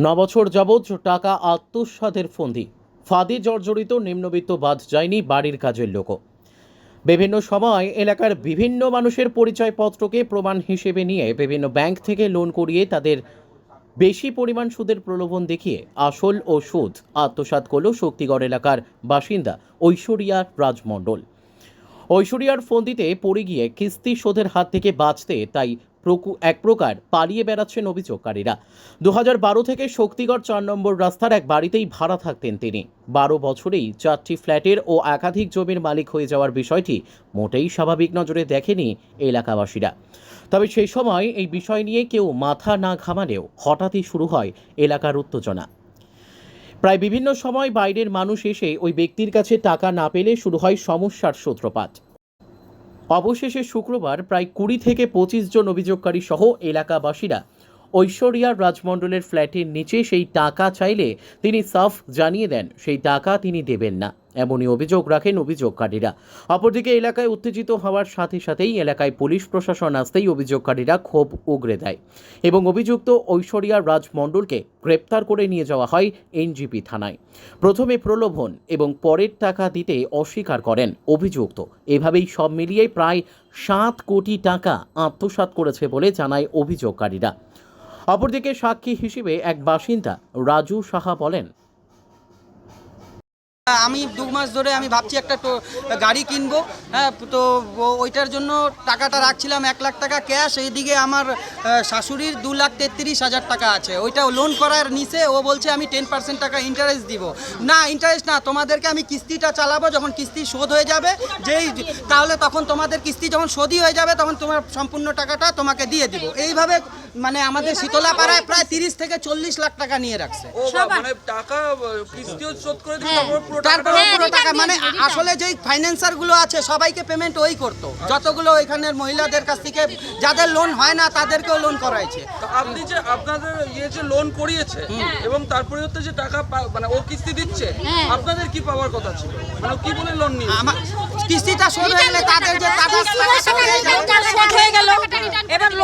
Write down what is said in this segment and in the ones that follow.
নবছর যাবৎ টাকা আত্মসাতের ফন্দি। ফাঁদে জর্জরিত, নিম্নবিত্ত বাদ যায়নি বাড়ির কাজের লোকও। বিভিন্ন সময় এলাকার বিভিন্ন মানুষের পরিচয়পত্রকে প্রমাণ হিসেবে নিয়ে বিভিন্ন ব্যাংক থেকে লোন করিয়ে তাদের বেশি পরিমাণ সুদের প্রলোভন দেখিয়ে আসল ও সুদ আত্মসাৎ করল শক্তিগড় এলাকার বাসিন্দা ঐশ্বরিয়া রাজমণ্ডল। ঐশ্বরিয়ার ফন্দিতে পড়ে গিয়ে কিস্তি শোধের হাত থেকে বাঁচতে তাই এক প্রকার পালিয়ে বেড়াচ্ছেন অভিযোগকারীরা। দু হাজার বারো থেকে শক্তিগড় চার নম্বর রাস্তার এক বাড়িতেই ভাড়া থাকতেন তিনি। বারো বছরেই চারটি ফ্ল্যাটের ও একাধিক জমির মালিক হয়ে যাওয়ার বিষয়টি মোটেই স্বাভাবিক নজরে দেখেনি এলাকাবাসীরা। তবে সেই সময় এই বিষয় নিয়ে কেউ মাথা না ঘামালেও হঠাৎই শুরু হয় এলাকার উত্তেজনা। প্রায় বিভিন্ন সময় বাইরের মানুষ এসে ওই ব্যক্তির কাছে টাকা না পেলে শুরু হয় সমস্যার সূত্রপাত। অবশেষে শুক্রবার প্রায় কুড়ি থেকে পঁচিশ জন অভিযোগকারী সহ এলাকাবাসীরা ঐশ্বরিয়ার রাজমণ্ডলের ফ্ল্যাটের নিচে সেই টাকা চাইলে তিনি সাফ জানিয়ে দেন, সেই টাকা তিনি দেবেন না। এমনই অভিযোগ রাখেন অভিযোগকারীরা। অপরদিকে এলাকায় উত্তেজিত হওয়ার সাথে সাথেই এলাকায় পুলিশ প্রশাসন আসতেই অভিযোগকারীরা ক্ষোভ উগরে দেয় এবং অভিযুক্ত ঐশ্বরিয়া রাজমণ্ডলকে গ্রেপ্তার করে নিয়ে যাওয়া হয় এনজিপি থানায়। প্রথমে প্রলোভন এবং পরের টাকা দিতে অস্বীকার করেন অভিযুক্ত। এভাবেই সব মিলিয়ে প্রায় সাত কোটি টাকা আত্মসাৎ করেছে বলে জানায় অভিযোগকারীরা। অপরদিকে সাক্ষী হিসেবে এক বাসিন্দা রাজু সাহা বলেন আমি দু মাস ধরে আমি ভাবছি একটা গাড়ি কিনবো। হ্যাঁ তো ওইটার জন্য টাকাটা রাখছিলাম এক লাখ টাকা ক্যাশ। এইদিকে আমার শাশুড়ির দু লাখ তেত্রিশ হাজার টাকা আছে। ওইটা লোন করার নিচে ও বলছে আমি টেন পার্সেন্ট টাকা ইন্টারেস্ট দিব। না ইন্টারেস্ট না তোমাদেরকে আমি কিস্তিটা চালাবো যখন কিস্তি শোধ হয়ে যাবে। যেই তাহলে তখন তোমাদের কিস্তি যখন শোধই হয়ে যাবে তখন তোমার সম্পূর্ণ টাকাটা তোমাকে দিয়ে দিব। এইভাবে মানে আমাদের শীতলা পাড়ায় প্রায় তিরিশ থেকে চল্লিশ লাখ টাকা নিয়ে রাখছে। মানে টাকা কিস্তিও শোধ করে দিল তারপর পুরো টাকা মানে আসলে যেই ফাইন্যান্সারগুলো আছে সবাইকে পেমেন্ট ওই করতো। যতগুলো এখানের মহিলাদের কাছ থেকে যাদের লোন হয় না তাদেরকেও লোন করাইছে। তো আপনি যে আপনাদের ইয়ে যে লোন করিয়েছে এবং তার পরিবর্তে যে টাকা পা- মানে ও কিস্তি দিচ্ছে আপনাদের কি পাওয়ার কথা ছিল? মানে ও কি বলে লোন নিয়ে আমার কিস্তিটা শোধ হয়ে গেলে তাদের যে টাকা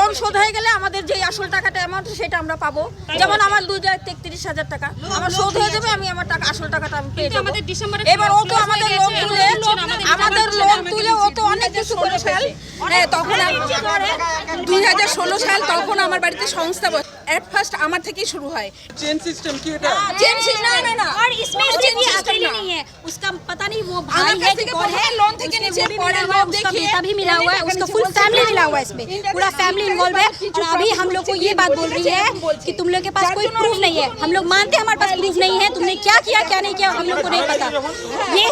লোন শোধ হয়ে গেলে আমাদের যে আসল টাকাটা অ্যামাউন্ট সেটা আমরা পাবো যেমন আমার দু হাজার তেত্রিশ হাজার টাকা আমার শোধ হয়ে যাবে আমি আমার টাকা আসল টাকাটা আমি পেয়ে যাবো আমাদের ডিসেম্বরে এবার ও তো আমাদের লোন তুলে আমাদের লোন তুলে ও তো অনেক কিছু করে ফেল হ্যাঁ তখন দুই হাজার ষোলো সাল তখন আমার বাড়িতে সংস্থা এট ফার্স্ট আমার থেকেই শুরু হয় চেন সিস্টেম কি এটা চেন না না না और इसमें কোনো उसकी change कोई system अकेली না। नहीं है उसका पता नहीं वो আমার भाई কাছ है कि থেকে कौन है প্রথমে देखिए मिला हुआ है उसका फुल फैमिली मिला हुआ है इसमें पूरा फैमिली इन्वॉल्व है और अभी हम लोग को ये बात बोल रही है कि तुम लोग के पास कोई प्रूफ नहीं है। हम लोग मानते हैं हमारे पास प्रूफ नहीं है तुमने क्या किया क्या नहीं किया हम लोग को नहीं पता। ये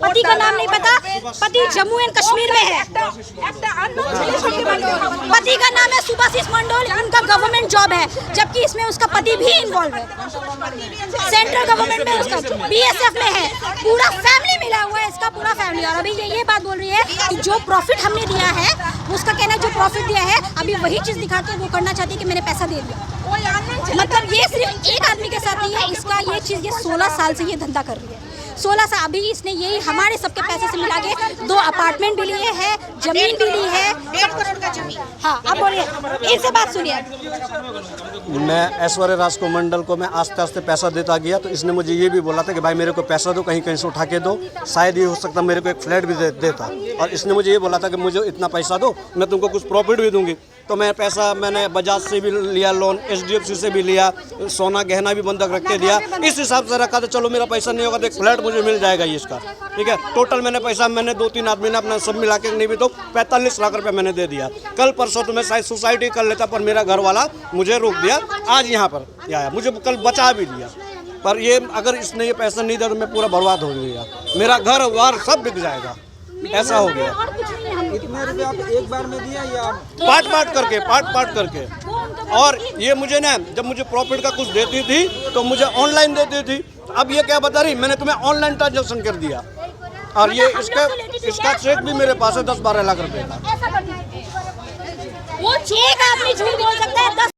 पति का नाम नहीं पता? पति जम्मू एंड कश्मीर में है। पति का नाम है। सुभाषीष मंडोल उनका गवर्नमेंट जॉब है जबकि इसमें उसका पति भी इन्वॉल्व है। सेंट्रल गवर्नमेंट में उसका बीएसएफ में है पूरा फैमिली मिला हुआ है, इसका पूरा फैमिली और अभी ये ये बात बोल रही है कि जो प्रॉफिट हमने दिया है, उसका कहना है जो प्रॉफिट दिया है, अभी वही चीज़ दिखा के वो करना चाहती है कि मैंने पैसा दे दिया। मतलब ये सिर्फ़ एक आदमी के साथ नहीं है, इसका ये चीज़ ये सोलह साल से ये धंधा कर रही है। 16 साल अभी इसने यही हमारे सबके पैसे से मिला के दो अपार्टमेंट भी लिए हैं ज़मीन भी ली है। डेढ़ करोड़ का ज़मीन। हाँ अब बोलिए इनसे बात सुनिए। मैं ऐश्वर्य राज को मंडल को मैं आस्ते आस्ते पैसा देता गया तो इसने मुझे ये भी बोला था कि भाई मेरे को पैसा दो कहीं कहीं से उठा के दो शायद ये हो सकता मेरे को एक फ्लैट भी दे, देता। और इसने मुझे ये बोला था कि मुझे इतना पैसा दो मैं तुमको कुछ प्रॉफिट भी दूँगी। तो मैं पैसा मैंने बजाज से भी लिया लोन एच से भी लिया, सोना गहना भी बंधक रख के दिया। इस हिसाब से रखा था, चलो मेरा पैसा नहीं होगा तो एक फ्लैट मुझे मिल जाएगा ये इसका। ठीक है? टोटल मैंने पैसा, मैंने दो तीन आदमी ने अपना सब मिला के नहीं भी तो पैंतालीस लाख रुपए मैंने दे दिया। कल परसों तो मैं शायद सुसाइडी कर लेता, पर मेरा घर वाला मुझे रोक दिया। आज यहाँ पर आया। मुझे कल बचा भी लिया पर ये, अगर इसने ये पैसा नहीं दिया तो मैं पूरा बर्बाद हो गया। मेरा घर, वार सब बिक जाएगा। ऐसा हो गया। इतने रुपए आप एक बार में दिया या पार्ट पार्ट करके पार्ट पार्ट करके। और ये मुझे ना जब मुझे प्रॉफिट का कुछ देती थी तो मुझे ऑनलाइन देती थी। अब ये क्या बता रही? मैंने तुम्हें ऑनलाइन ट्रांजेक्शन कर दिया। और ये इसका इसका चेक भी मेरे पास है दस बारह लाख रुपए का। वो एक आदमी झूठ बोल सकता है